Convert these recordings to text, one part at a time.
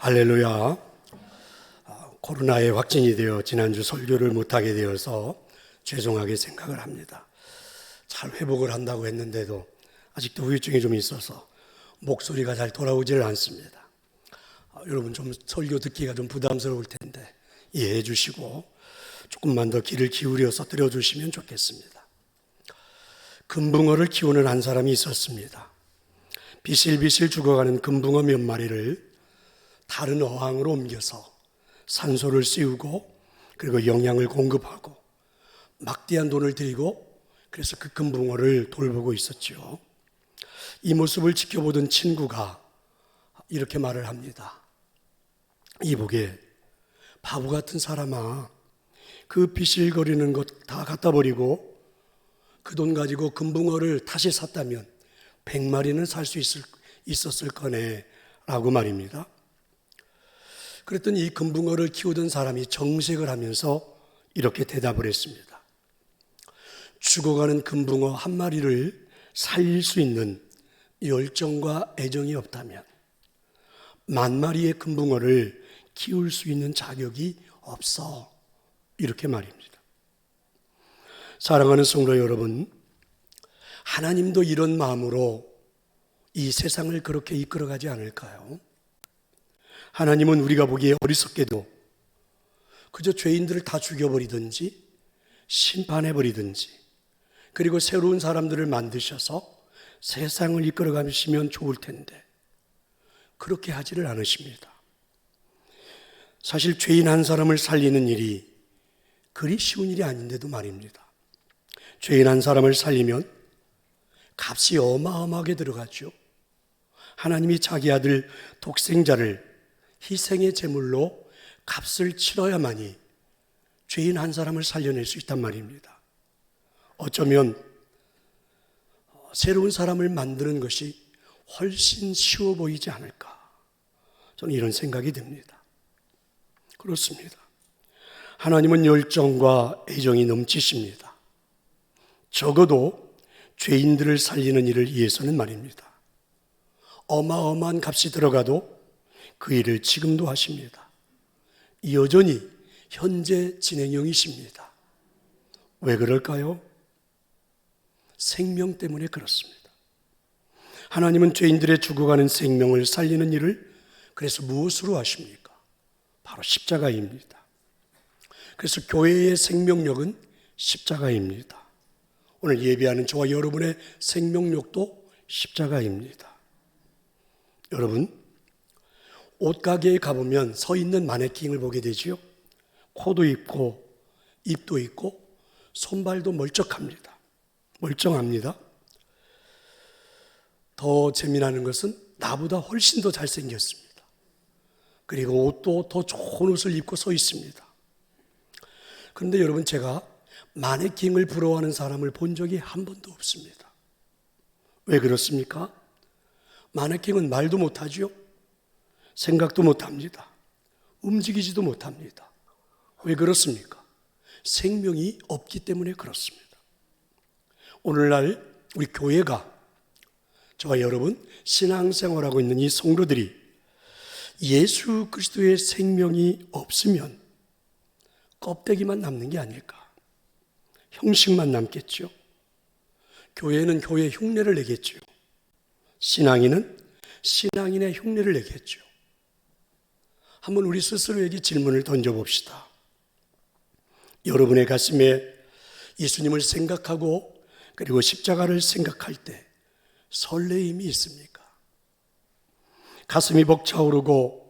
할렐루야. 아, 코로나에 확진이 되어 지난주 설교를 못하게 되어서 죄송하게 생각을 합니다. 잘 회복을 한다고 했는데도 아직도 후유증이 좀 있어서 목소리가 잘 돌아오질 않습니다. 아, 여러분 좀 설교 듣기가 좀 부담스러울 텐데 이해해 주시고 조금만 더 귀를 기울여서 들어주시면 좋겠습니다. 금붕어를 키우는 한 사람이 있었습니다. 비실비실 죽어가는 금붕어 몇 마리를 다른 어항으로 옮겨서 산소를 씌우고 그리고 영양을 공급하고 막대한 돈을 들이고 그래서 그 금붕어를 돌보고 있었죠. 이 모습을 지켜보던 친구가 이렇게 말을 합니다. 이보게 바보 같은 사람아 그 비실거리는 것 다 갖다 버리고 그 돈 가지고 금붕어를 다시 샀다면 100마리는 살 수 있었을 거네 라고 말입니다. 그랬더니 이 금붕어를 키우던 사람이 정색을 하면서 이렇게 대답을 했습니다. 죽어가는 금붕어 한 마리를 살릴 수 있는 열정과 애정이 없다면 만 마리의 금붕어를 키울 수 있는 자격이 없어. 이렇게 말입니다. 사랑하는 성도 여러분, 하나님도 이런 마음으로 이 세상을 그렇게 이끌어가지 않을까요? 하나님은 우리가 보기에 어리석게도 그저 죄인들을 다 죽여버리든지 심판해버리든지 그리고 새로운 사람들을 만드셔서 세상을 이끌어가시면 좋을 텐데 그렇게 하지를 않으십니다. 사실 죄인 한 사람을 살리는 일이 그리 쉬운 일이 아닌데도 말입니다. 죄인 한 사람을 살리면 값이 어마어마하게 들어가죠. 하나님이 자기 아들 독생자를 희생의 제물로 값을 치러야만이 죄인 한 사람을 살려낼 수 있단 말입니다. 어쩌면 새로운 사람을 만드는 것이 훨씬 쉬워 보이지 않을까. 저는 이런 생각이 듭니다. 그렇습니다. 하나님은 열정과 애정이 넘치십니다. 적어도 죄인들을 살리는 일을 위해서는 말입니다. 어마어마한 값이 들어가도 그 일을 지금도 하십니다. 여전히 현재 진행형이십니다. 왜 그럴까요? 생명 때문에 그렇습니다. 하나님은 죄인들의 죽어가는 생명을 살리는 일을 그래서 무엇으로 하십니까? 바로 십자가입니다. 그래서 교회의 생명력은 십자가입니다. 오늘 예배하는 저와 여러분의 생명력도 십자가입니다. 여러분, 옷가게에 가보면 서 있는 마네킹을 보게 되지요. 코도 있고, 입도 있고, 손발도 멀쩡합니다. 멀쩡합니다. 더 재미나는 것은 나보다 훨씬 더 잘생겼습니다. 그리고 옷도 더 좋은 옷을 입고 서 있습니다. 그런데 여러분, 제가 마네킹을 부러워하는 사람을 본 적이 한 번도 없습니다. 왜 그렇습니까? 마네킹은 말도 못하죠? 생각도 못합니다. 움직이지도 못합니다. 왜 그렇습니까? 생명이 없기 때문에 그렇습니다. 오늘날 우리 교회가 저와 여러분 신앙생활하고 있는 이 성도들이 예수 그리스도의 생명이 없으면 껍데기만 남는 게 아닐까? 형식만 남겠죠. 교회는 교회 흉내를 내겠죠. 신앙인은 신앙인의 흉내를 내겠죠. 한번 우리 스스로에게 질문을 던져봅시다. 여러분의 가슴에 예수님을 생각하고 그리고 십자가를 생각할 때 설레임이 있습니까? 가슴이 벅차오르고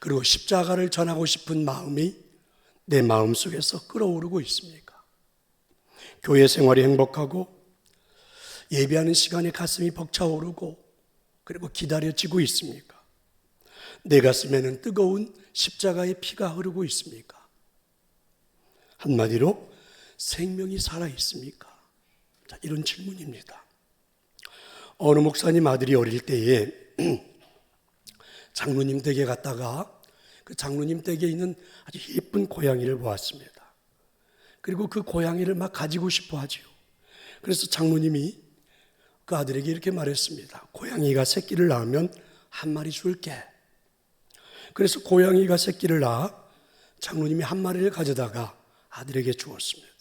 그리고 십자가를 전하고 싶은 마음이 내 마음 속에서 끌어오르고 있습니까? 교회 생활이 행복하고 예배하는 시간에 가슴이 벅차오르고 그리고 기다려지고 있습니까? 내 가슴에는 뜨거운 십자가의 피가 흐르고 있습니까? 한마디로 생명이 살아 있습니까? 자, 이런 질문입니다. 어느 목사님 아들이 어릴 때에 장로님 댁에 갔다가 그 장로님 댁에 있는 아주 예쁜 고양이를 보았습니다. 그리고 그 고양이를 막 가지고 싶어 하지요. 그래서 장로님이 그 아들에게 이렇게 말했습니다. 고양이가 새끼를 낳으면 한 마리 줄게. 그래서 고양이가 새끼를 낳아 장로님이 한 마리를 가져다가 아들에게 주었습니다.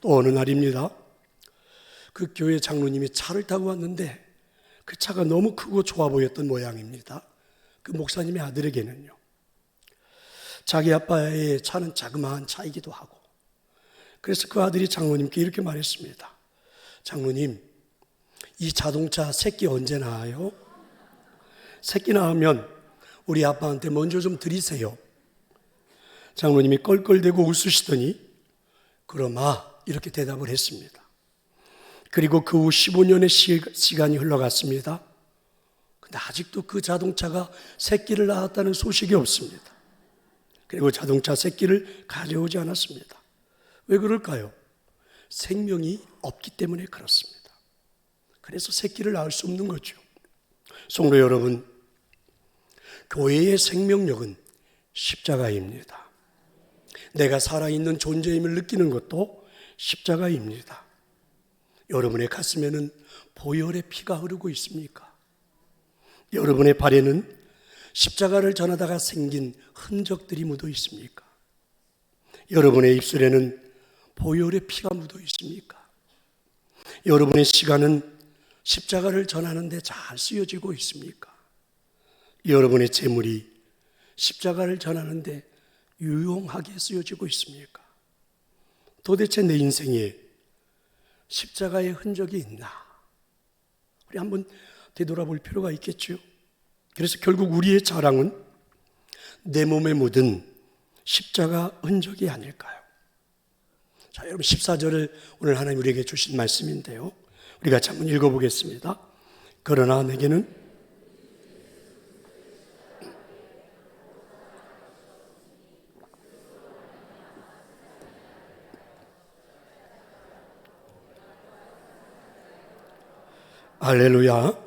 또 어느 날입니다. 그 교회 장로님이 차를 타고 왔는데 그 차가 너무 크고 좋아 보였던 모양입니다. 그 목사님의 아들에게는요. 자기 아빠의 차는 자그마한 차이기도 하고 그래서 그 아들이 장로님께 이렇게 말했습니다. 장로님, 이 자동차 새끼 언제 낳아요? 새끼 낳으면 우리 아빠한테 먼저 좀 드리세요. 장로님이 껄껄대고 웃으시더니 그러마 이렇게 대답을 했습니다. 그리고 그 후 15년의 시 간이 흘러갔습니다. 근데 아직도 그 자동차가 새끼를 낳았다는 소식이 없습니다. 그리고 자동차 새끼를 가져오지 않았습니다. 왜 그럴까요? 생명이 없기 때문에 그렇습니다. 그래서 새끼를 낳을 수 없는 거죠. 성도 여러분, 교회의 생명력은 십자가입니다. 내가 살아있는 존재임을 느끼는 것도 십자가입니다. 여러분의 가슴에는 보혈의 피가 흐르고 있습니까? 여러분의 발에는 십자가를 전하다가 생긴 흔적들이 묻어 있습니까? 여러분의 입술에는 보혈의 피가 묻어 있습니까? 여러분의 시간은 십자가를 전하는데 잘 쓰여지고 있습니까? 여러분의 재물이 십자가를 전하는데 유용하게 쓰여지고 있습니까? 도대체 내 인생에 십자가의 흔적이 있나? 우리 한번 되돌아볼 필요가 있겠죠. 그래서 결국 우리의 자랑은 내 몸에 묻은 십자가 흔적이 아닐까요? 자, 여러분 14절을 오늘 하나님 우리에게 주신 말씀인데요. 우리가 한번 읽어보겠습니다. 그러나 내게는 할렐루야.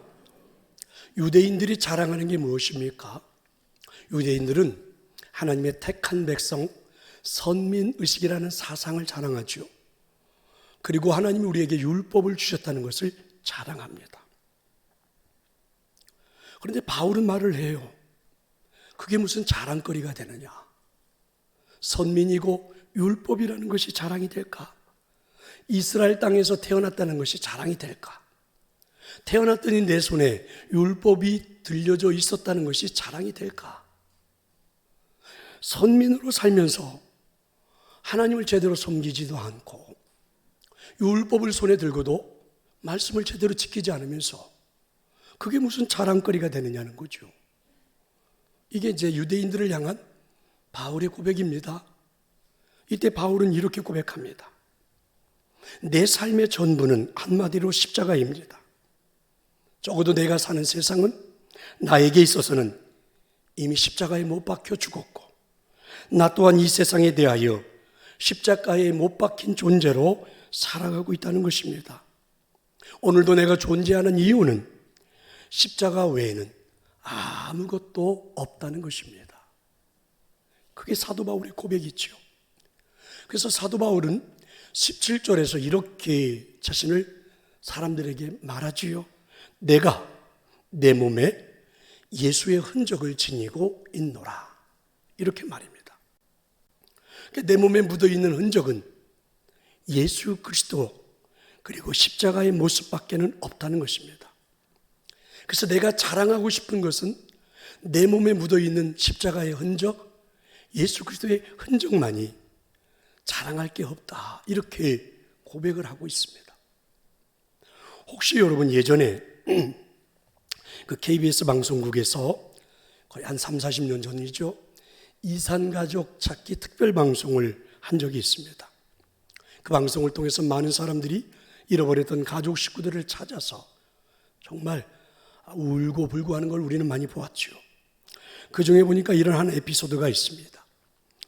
유대인들이 자랑하는 게 무엇입니까? 유대인들은 하나님의 택한 백성, 선민 의식이라는 사상을 자랑하죠. 그리고 하나님이 우리에게 율법을 주셨다는 것을 자랑합니다. 그런데 바울은 말을 해요. 그게 무슨 자랑거리가 되느냐? 선민이고 율법이라는 것이 자랑이 될까? 이스라엘 땅에서 태어났다는 것이 자랑이 될까? 태어났더니 내 손에 율법이 들려져 있었다는 것이 자랑이 될까? 선민으로 살면서 하나님을 제대로 섬기지도 않고 율법을 손에 들고도 말씀을 제대로 지키지 않으면서 그게 무슨 자랑거리가 되느냐는 거죠. 이게 이제 유대인들을 향한 바울의 고백입니다. 이때 바울은 이렇게 고백합니다. 내 삶의 전부는 한마디로 십자가입니다. 적어도 내가 사는 세상은 나에게 있어서는 이미 십자가에 못 박혀 죽었고, 나 또한 이 세상에 대하여 십자가에 못 박힌 존재로 살아가고 있다는 것입니다. 오늘도 내가 존재하는 이유는 십자가 외에는 아무것도 없다는 것입니다. 그게 사도 바울의 고백이죠. 그래서 사도 바울은 17절에서 이렇게 자신을 사람들에게 말하지요. 내가 내 몸에 예수의 흔적을 지니고 있노라. 이렇게 말입니다. 그러니까 내 몸에 묻어 있는 흔적은 예수 그리스도 그리고 십자가의 모습밖에는 없다는 것입니다. 그래서 내가 자랑하고 싶은 것은 내 몸에 묻어 있는 십자가의 흔적, 예수 그리스도의 흔적만이 자랑할 게 없다. 이렇게 고백을 하고 있습니다. 혹시 여러분 예전에 그 KBS 방송국에서 거의 한 3, 40년 전이죠. 이산가족 찾기 특별 방송을 한 적이 있습니다. 그 방송을 통해서 많은 사람들이 잃어버렸던 가족 식구들을 찾아서 정말 울고 불고 하는 걸 우리는 많이 보았죠. 그 중에 보니까 이런 한 에피소드가 있습니다.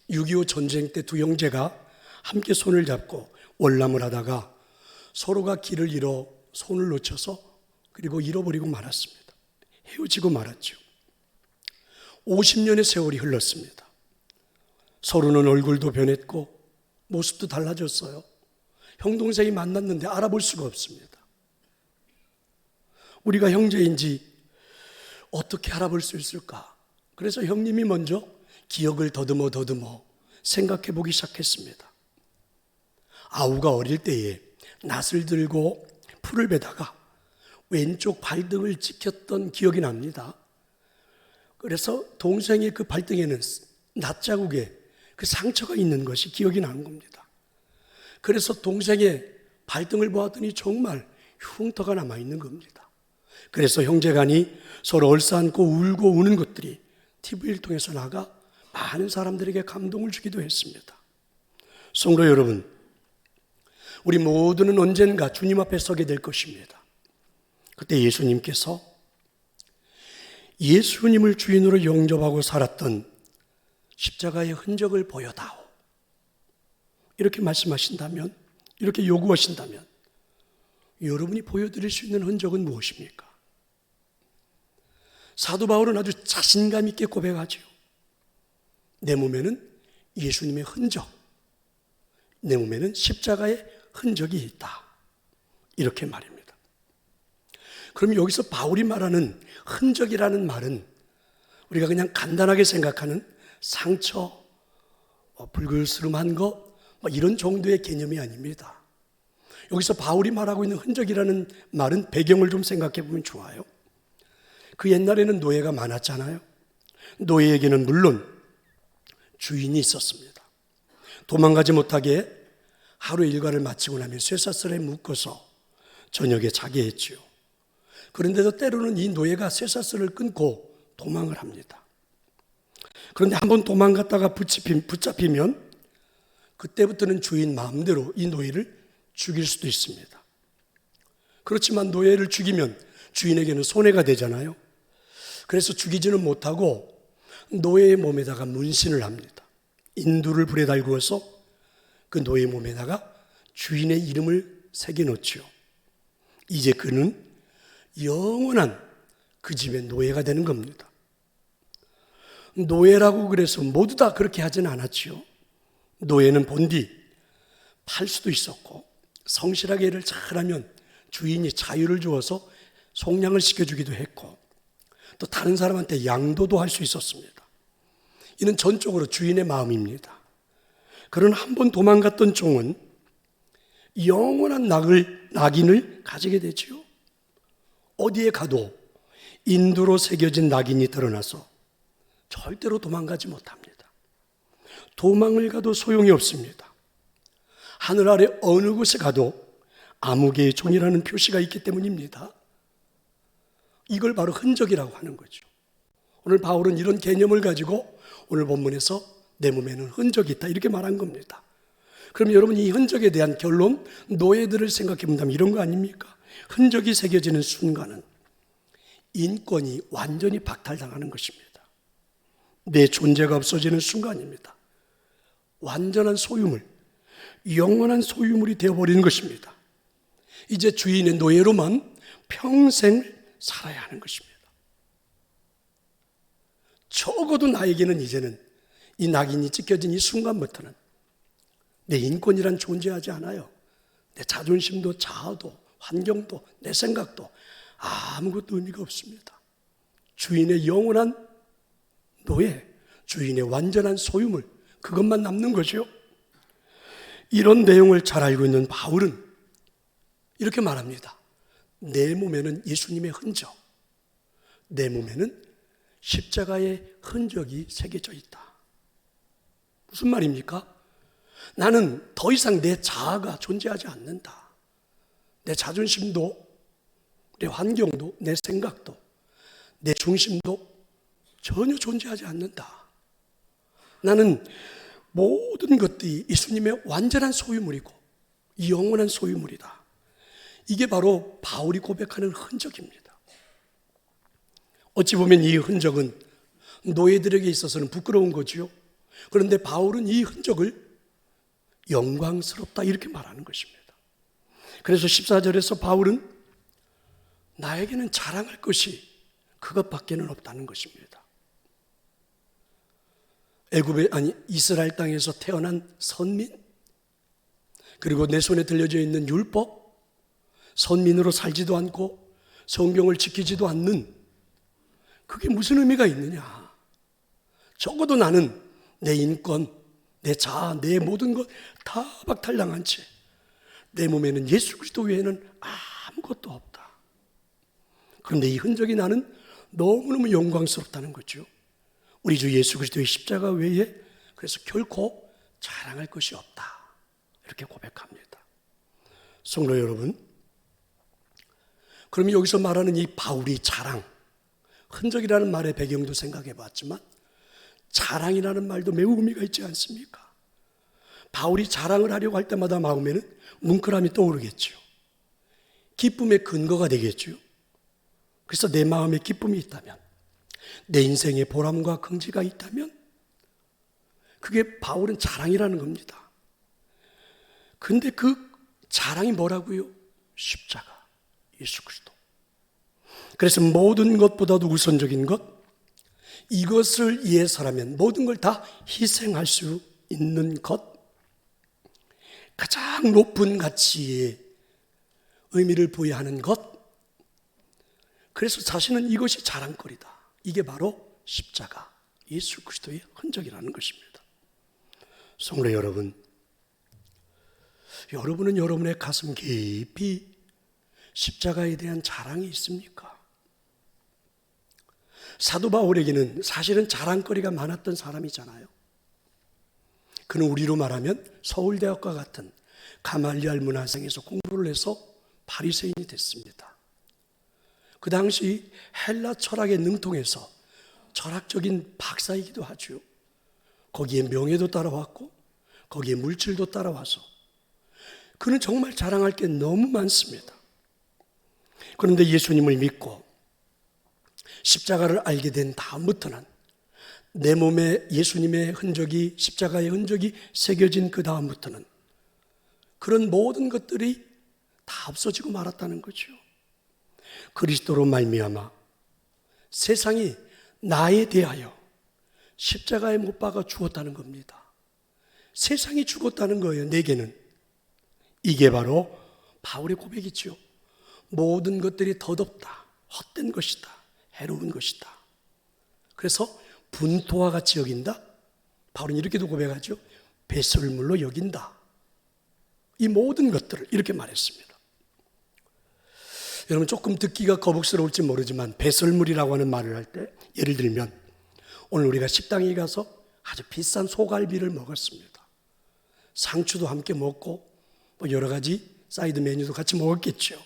6.25 전쟁 때 두 형제가 함께 손을 잡고 월남을 하다가 서로가 길을 잃어 손을 놓쳐서 그리고 잃어버리고 말았습니다. 헤어지고 말았죠. 50년의 세월이 흘렀습니다. 서로는 얼굴도 변했고 모습도 달라졌어요. 형 동생이 만났는데 알아볼 수가 없습니다. 우리가 형제인지 어떻게 알아볼 수 있을까? 그래서 형님이 먼저 기억을 더듬어 더듬어 생각해 보기 시작했습니다. 아우가 어릴 때에 낫을 들고 풀을 베다가 왼쪽 발등을 찍혔던 기억이 납니다. 그래서 동생의 그 발등에는 낫자국에 그 상처가 있는 것이 기억이 나는 겁니다. 그래서 동생의 발등을 보았더니 정말 흉터가 남아 있는 겁니다. 그래서 형제간이 서로 얼싸안고 울고 우는 것들이 TV를 통해서 나가 많은 사람들에게 감동을 주기도 했습니다. 성도 여러분, 우리 모두는 언젠가 주님 앞에 서게 될 것입니다. 그때 예수님께서 예수님을 주인으로 영접하고 살았던 십자가의 흔적을 보여다오. 이렇게 말씀하신다면, 이렇게 요구하신다면, 여러분이 보여드릴 수 있는 흔적은 무엇입니까? 사도 바울은 아주 자신감 있게 고백하지요. 내 몸에는 예수님의 흔적, 내 몸에는 십자가의 흔적이 있다. 이렇게 말입니다. 그럼 여기서 바울이 말하는 흔적이라는 말은 우리가 그냥 간단하게 생각하는 상처, 뭐 불글스름한 것, 뭐 이런 정도의 개념이 아닙니다. 여기서 바울이 말하고 있는 흔적이라는 말은 배경을 좀 생각해 보면 좋아요. 그 옛날에는 노예가 많았잖아요. 노예에게는 물론 주인이 있었습니다. 도망가지 못하게 하루 일과를 마치고 나면 쇠사슬에 묶어서 저녁에 자게 했지요. 그런데도 때로는 이 노예가 쇠사슬을 끊고 도망을 합니다. 그런데 한번 도망갔다가 붙잡히면 그때부터는 주인 마음대로 이 노예를 죽일 수도 있습니다. 그렇지만 노예를 죽이면 주인에게는 손해가 되잖아요. 그래서 죽이지는 못하고 노예의 몸에다가 문신을 합니다. 인두를 불에 달구어서 그 노예 몸에다가 주인의 이름을 새겨 놓지요. 이제 그는 영원한 그 집의 노예가 되는 겁니다. 노예라고 그래서 모두 다 그렇게 하지는 않았지요. 노예는 본디 팔 수도 있었고 성실하게 일을 잘하면 주인이 자유를 주어서 속량을 시켜주기도 했고 또 다른 사람한테 양도도 할 수 있었습니다. 이는 전적으로 주인의 마음입니다. 그러나 한번 도망갔던 종은 영원한 낙을, 낙인을 가지게 되지요. 어디에 가도 인두로 새겨진 낙인이 드러나서 절대로 도망가지 못합니다. 도망을 가도 소용이 없습니다. 하늘 아래 어느 곳에 가도 암흑의 종이라는 표시가 있기 때문입니다. 이걸 바로 흔적이라고 하는 거죠. 오늘 바울은 이런 개념을 가지고 오늘 본문에서 내 몸에는 흔적이 있다 이렇게 말한 겁니다. 그럼 여러분 이 흔적에 대한 결론 노예들을 생각해 본다면 이런 거 아닙니까? 흔적이 새겨지는 순간은 인권이 완전히 박탈당하는 것입니다. 내 존재가 없어지는 순간입니다. 완전한 소유물, 영원한 소유물이 되어버리는 것입니다. 이제 주인의 노예로만 평생 살아야 하는 것입니다. 적어도 나에게는 이제는 이 낙인이 찍혀진 이 순간부터는 내 인권이란 존재하지 않아요. 내 자존심도 자아도 환경도 내 생각도 아무것도 의미가 없습니다. 주인의 영원한 노예, 주인의 완전한 소유물 그것만 남는 거죠. 이런 내용을 잘 알고 있는 바울은 이렇게 말합니다. 내 몸에는 예수님의 흔적, 내 몸에는 십자가의 흔적이 새겨져 있다. 무슨 말입니까? 나는 더 이상 내 자아가 존재하지 않는다. 내 자존심도, 내 환경도, 내 생각도, 내 중심도 전혀 존재하지 않는다. 나는 모든 것들이 예수님의 완전한 소유물이고 영원한 소유물이다. 이게 바로 바울이 고백하는 흔적입니다. 어찌 보면 이 흔적은 노예들에게 있어서는 부끄러운 거지요. 그런데 바울은 이 흔적을 영광스럽다 이렇게 말하는 것입니다. 그래서 14절에서 바울은 나에게는 자랑할 것이 그것밖에는 없다는 것입니다. 애굽의 아니 이스라엘 땅에서 태어난 선민 그리고 내 손에 들려져 있는 율법 선민으로 살지도 않고 성경을 지키지도 않는 그게 무슨 의미가 있느냐? 적어도 나는 내 인권, 내 자아, 내 모든 것 다 박탈당한 채 내 몸에는 예수 그리스도 외에는 아무것도 없다. 그런데 이 흔적이 나는 너무너무 영광스럽다는 거죠. 우리 주 예수 그리스도의 십자가 외에 그래서 결코 자랑할 것이 없다. 이렇게 고백합니다. 성도 여러분, 그럼 여기서 말하는 이 바울이 자랑, 흔적이라는 말의 배경도 생각해 봤지만 자랑이라는 말도 매우 의미가 있지 않습니까? 바울이 자랑을 하려고 할 때마다 마음에는 뭉클함이 떠오르겠죠. 기쁨의 근거가 되겠죠. 그래서 내 마음에 기쁨이 있다면, 내 인생에 보람과 긍지가 있다면, 그게 바울은 자랑이라는 겁니다. 근데 그 자랑이 뭐라고요? 십자가, 예수 그리스도. 그래서 모든 것보다도 우선적인 것, 이것을 위해서라면 모든 걸 다 희생할 수 있는 것, 가장 높은 가치의 의미를 부여하는 것, 그래서 자신은 이것이 자랑거리다. 이게 바로 십자가, 예수 그리스도의 흔적이라는 것입니다. 성도 여러분, 여러분은 여러분의 가슴 깊이 십자가에 대한 자랑이 있습니까? 사도 바울에게는 사실은 자랑거리가 많았던 사람이잖아요. 그는 우리로 말하면 서울대학과 같은 가말리알 문화생에서 공부를 해서 바리새인이 됐습니다. 그 당시 헬라 철학에 능통해서 철학적인 박사이기도 하죠. 거기에 명예도 따라왔고 거기에 물질도 따라와서 그는 정말 자랑할 게 너무 많습니다. 그런데 예수님을 믿고 십자가를 알게 된 다음부터는 내 몸에 예수님의 흔적이 십자가의 흔적이 새겨진 그 다음부터는 그런 모든 것들이 다 없어지고 말았다는 거죠. 그리스도로 말미암아 세상이 나에 대하여 십자가에 못 박아 죽었다는 겁니다. 세상이 죽었다는 거예요. 내게는 이게 바로 바울의 고백이죠. 모든 것들이 덧없다, 헛된 것이다, 해로운 것이다. 그래서 분토와 같이 여긴다. 바울은 이렇게도 고백하죠. 배설물로 여긴다. 이 모든 것들을 이렇게 말했습니다. 여러분 조금 듣기가 거북스러울지 모르지만 배설물이라고 하는 말을 할 때 예를 들면 오늘 우리가 식당에 가서 아주 비싼 소갈비를 먹었습니다. 상추도 함께 먹고 뭐 여러 가지 사이드 메뉴도 같이 먹었겠죠.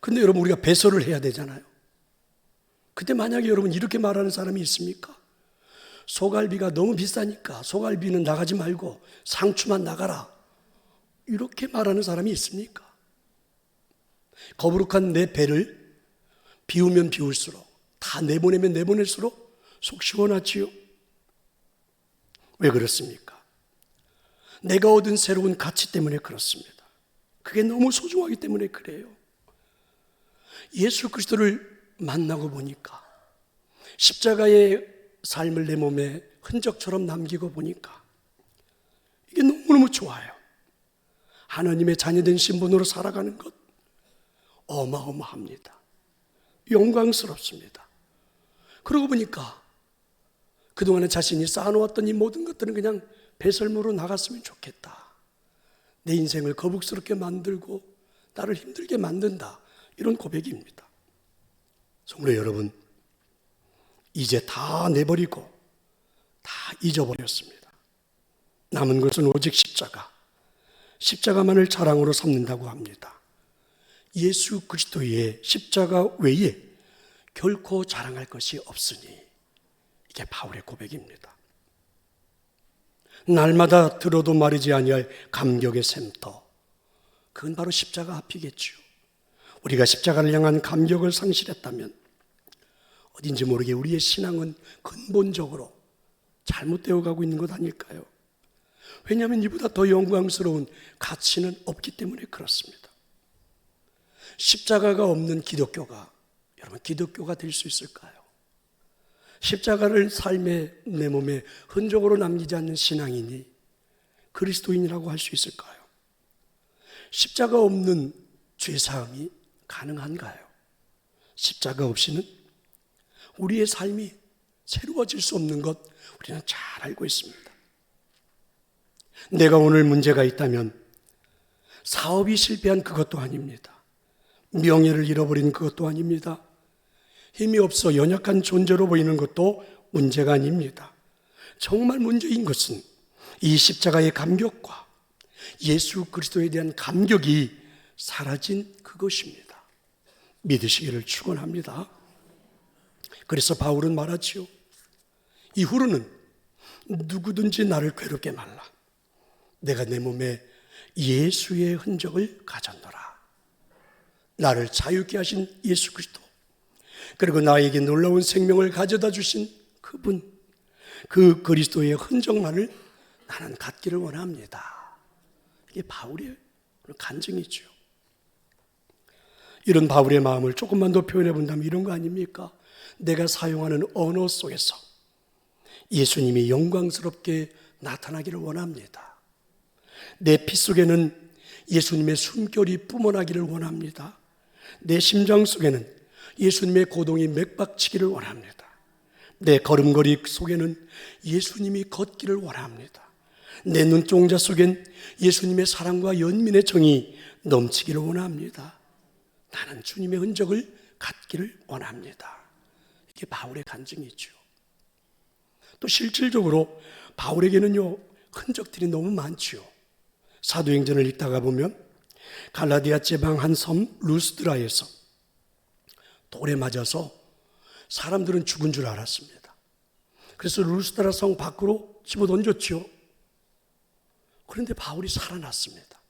근데 여러분 우리가 배설을 해야 되잖아요. 그때 만약에 여러분 이렇게 말하는 사람이 있습니까? 소갈비가 너무 비싸니까 소갈비는 나가지 말고 상추만 나가라. 이렇게 말하는 사람이 있습니까? 거부룩한 내 배를 비우면 비울수록 다 내보내면 내보낼수록 속 시원하지요. 왜 그렇습니까? 내가 얻은 새로운 가치 때문에 그렇습니다. 그게 너무 소중하기 때문에 그래요. 예수 그리스도를 만나고 보니까 십자가의 삶을 내 몸에 흔적처럼 남기고 보니까 이게 너무너무 좋아요. 하나님의 자녀된 신분으로 살아가는 것 어마어마합니다. 영광스럽습니다. 그러고 보니까 그동안에 자신이 쌓아놓았던 이 모든 것들은 그냥 배설물로 나갔으면 좋겠다. 내 인생을 거북스럽게 만들고 나를 힘들게 만든다. 이런 고백입니다. 성도 여러분, 이제 다 내버리고 다 잊어버렸습니다. 남은 것은 오직 십자가. 십자가만을 자랑으로 삼는다고 합니다. 예수 그리스도의 십자가 외에 결코 자랑할 것이 없으니 이게 바울의 고백입니다. 날마다 들어도 마르지 아니할 감격의 샘터. 그건 바로 십자가 앞이겠죠. 우리가 십자가를 향한 감격을 상실했다면 어딘지 모르게 우리의 신앙은 근본적으로 잘못되어 가고 있는 것 아닐까요? 왜냐하면 이보다 더 영광스러운 가치는 없기 때문에 그렇습니다. 십자가가 없는 기독교가 여러분 기독교가 될 수 있을까요? 십자가를 삶의 내 몸에 흔적으로 남기지 않는 신앙이니 그리스도인이라고 할 수 있을까요? 십자가 없는 죄사함이 가능한가요? 십자가 없이는 우리의 삶이 새로워질 수 없는 것 우리는 잘 알고 있습니다. 내가 오늘 문제가 있다면 사업이 실패한 그것도 아닙니다. 명예를 잃어버린 그것도 아닙니다. 힘이 없어 연약한 존재로 보이는 것도 문제가 아닙니다. 정말 문제인 것은 이 십자가의 감격과 예수 그리스도에 대한 감격이 사라진 그것입니다. 믿으시기를 축원합니다. 그래서 바울은 말하지요. 이후로는 누구든지 나를 괴롭게 말라. 내가 내 몸에 예수의 흔적을 가졌노라. 나를 자유케 하신 예수 그리스도. 그리고 나에게 놀라운 생명을 가져다 주신 그분. 그 그리스도의 흔적만을 나는 갖기를 원합니다. 이게 바울의 간증이죠. 이런 바울의 마음을 조금만 더 표현해 본다면 이런 거 아닙니까? 내가 사용하는 언어 속에서 예수님이 영광스럽게 나타나기를 원합니다. 내 피 속에는 예수님의 숨결이 뿜어나기를 원합니다. 내 심장 속에는 예수님의 고동이 맥박치기를 원합니다. 내 걸음걸이 속에는 예수님이 걷기를 원합니다. 내 눈동자 속엔 예수님의 사랑과 연민의 정이 넘치기를 원합니다. 나는 주님의 흔적을 갖기를 원합니다. 이게 바울의 간증이죠. 또 실질적으로 바울에게는요, 흔적들이 너무 많지요. 사도행전을 읽다가 보면 갈라디아 제방 한 섬 루스드라에서 돌에 맞아서 사람들은 죽은 줄 알았습니다. 그래서 루스드라 성 밖으로 집어 던졌죠. 그런데 바울이 살아났습니다.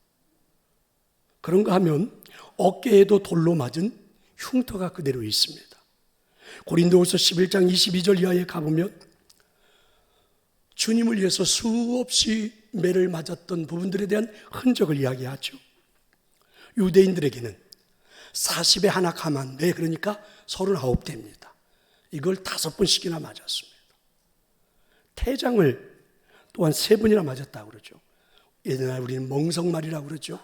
그런가 하면 어깨에도 돌로 맞은 흉터가 그대로 있습니다. 고린도후서 11장 22절 이하에 가보면 주님을 위해서 수없이 매를 맞았던 부분들에 대한 흔적을 이야기하죠. 유대인들에게는 40에 하나 가만 매 그러니까 39대입니다. 이걸 다섯 번씩이나 맞았습니다. 태장을 또한 세 번이나 맞았다고 그러죠. 옛날 우리는 멍석말이라고 그러죠.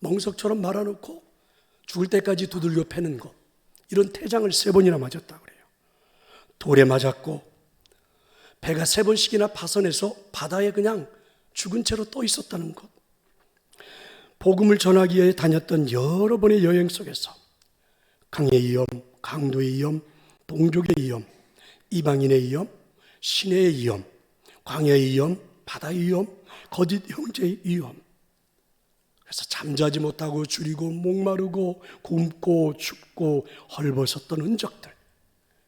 멍석처럼 말아놓고 죽을 때까지 두들겨 패는 것. 이런 태장을 세 번이나 맞았다고 그래요. 돌에 맞았고 배가 세 번씩이나 파선해서 바다에 그냥 죽은 채로 떠 있었다는 것. 복음을 전하기 위해 다녔던 여러 번의 여행 속에서 강의 위험, 강도의 위험, 동족의 위험, 이방인의 위험, 신의 위험, 광야의 위험, 바다의 위험, 거짓 형제의 위험. 잠자지 못하고 줄이고 목마르고 굶고 춥고 헐벗었던 흔적들.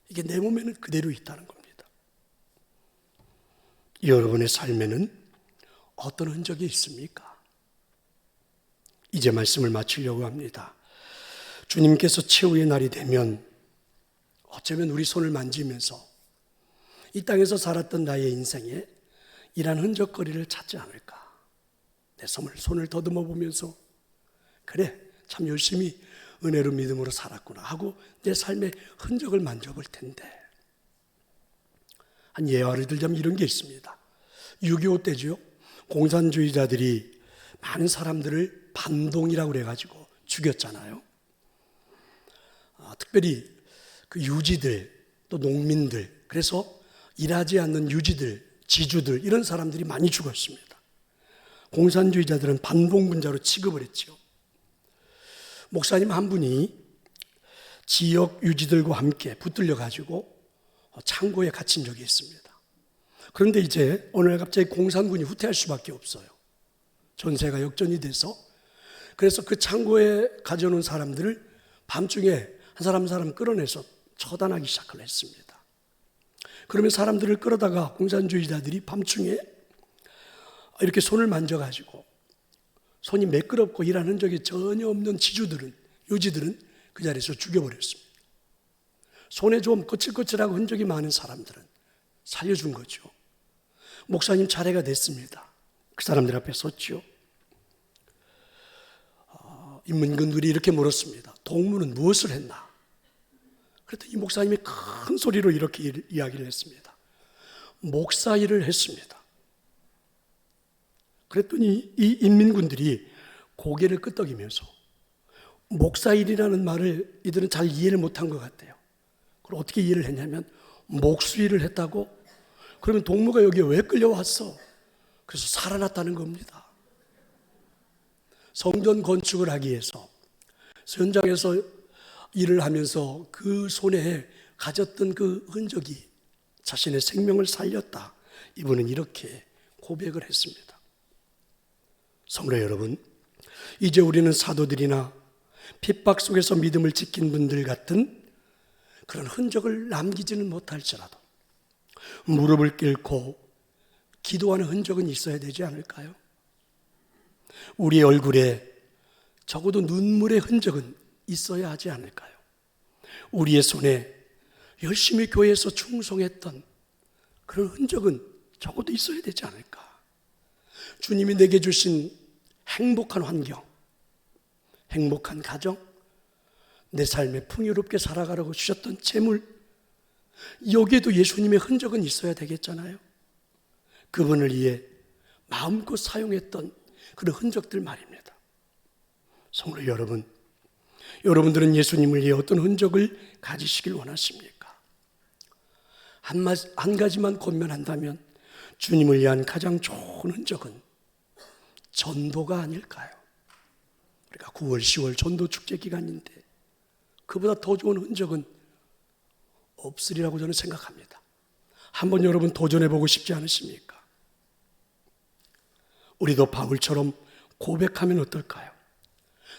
이게 내 몸에는 그대로 있다는 겁니다. 여러분의 삶에는 어떤 흔적이 있습니까? 이제 말씀을 마치려고 합니다. 주님께서 최후의 날이 되면 어쩌면 우리 손을 만지면서 이 땅에서 살았던 나의 인생에 이러한 흔적거리를 찾지 않을까. 내 손을 더듬어 보면서 그래, 참 열심히 은혜로 믿음으로 살았구나 하고 내 삶의 흔적을 만져볼 텐데 한 예화를 들자면 이런 게 있습니다. 6.25 때죠. 공산주의자들이 많은 사람들을 반동이라고 그래가지고 죽였잖아요. 아, 특별히 그 유지들, 또 농민들, 그래서 일하지 않는 유지들, 지주들, 이런 사람들이 많이 죽었습니다. 공산주의자들은 반동군자로 취급을 했죠. 목사님 한 분이 지역 유지들과 함께 붙들려 가지고 창고에 갇힌 적이 있습니다. 그런데 이제 오늘 갑자기 공산군이 후퇴할 수밖에 없어요. 전세가 역전이 돼서 그래서 그 창고에 가져놓은 사람들을 밤중에 한 사람 한 사람 끌어내서 처단하기 시작을 했습니다. 그러면 사람들을 끌어다가 공산주의자들이 밤중에 이렇게 손을 만져가지고 손이 매끄럽고 일하는 적이 전혀 없는 지주들은 유지들은 그 자리에서 죽여버렸습니다. 손에 좀 거칠거칠하고 흔적이 많은 사람들은 살려준 거죠. 목사님 차례가 됐습니다. 그 사람들 앞에 섰죠. 어, 인문군들이 이렇게 물었습니다. 동무는 무엇을 했나? 그랬더니 목사님이 큰 소리로 이렇게 이야기를 했습니다. 목사 일을 했습니다. 그랬더니 이 인민군들이 고개를 끄덕이면서 목사 일이라는 말을 이들은 잘 이해를 못한 것 같아요. 그걸 어떻게 이해를 했냐면 목수일을 했다고? 그러면 동무가 여기에 왜 끌려왔어? 그래서 살아났다는 겁니다. 성전 건축을 하기 위해서 현장에서 일을 하면서 그 손에 가졌던 그 흔적이 자신의 생명을 살렸다. 이분은 이렇게 고백을 했습니다. 성도 여러분, 이제 우리는 사도들이나 핍박 속에서 믿음을 지킨 분들 같은 그런 흔적을 남기지는 못할지라도 무릎을 꿇고 기도하는 흔적은 있어야 되지 않을까요? 우리의 얼굴에 적어도 눈물의 흔적은 있어야 하지 않을까요? 우리의 손에 열심히 교회에서 충성했던 그런 흔적은 적어도 있어야 되지 않을까? 주님이 내게 주신 행복한 환경, 행복한 가정, 내 삶에 풍요롭게 살아가라고 주셨던 재물, 여기에도 예수님의 흔적은 있어야 되겠잖아요. 그분을 위해 마음껏 사용했던 그런 흔적들 말입니다. 성도 여러분, 여러분들은 예수님을 위해 어떤 흔적을 가지시길 원하십니까? 한, 마, 한 가지만 권면한다면 주님을 위한 가장 좋은 흔적은 전도가 아닐까요? 우리가 9월, 10월 전도 축제 기간인데 그보다 더 좋은 흔적은 없으리라고 저는 생각합니다. 한번 여러분 도전해 보고 싶지 않으십니까? 우리도 바울처럼 고백하면 어떨까요?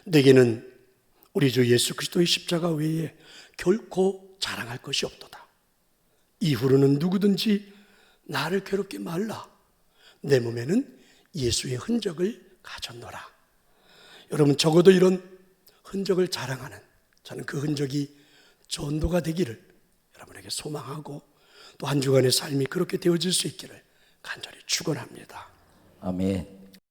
내게는 우리 주 예수 그리스도의 십자가 외에 결코 자랑할 것이 없도다. 이후로는 누구든지 나를 괴롭게 말라. 내 몸에는 예수의 흔적을 가졌노라. 여러분 적어도 이런 흔적을 자랑하는 저는 그 흔적이 전도가 되기를 여러분에게 소망하고 또 한 주간의 삶이 그렇게 되어질 수 있기를 간절히 축원합니다. 아멘.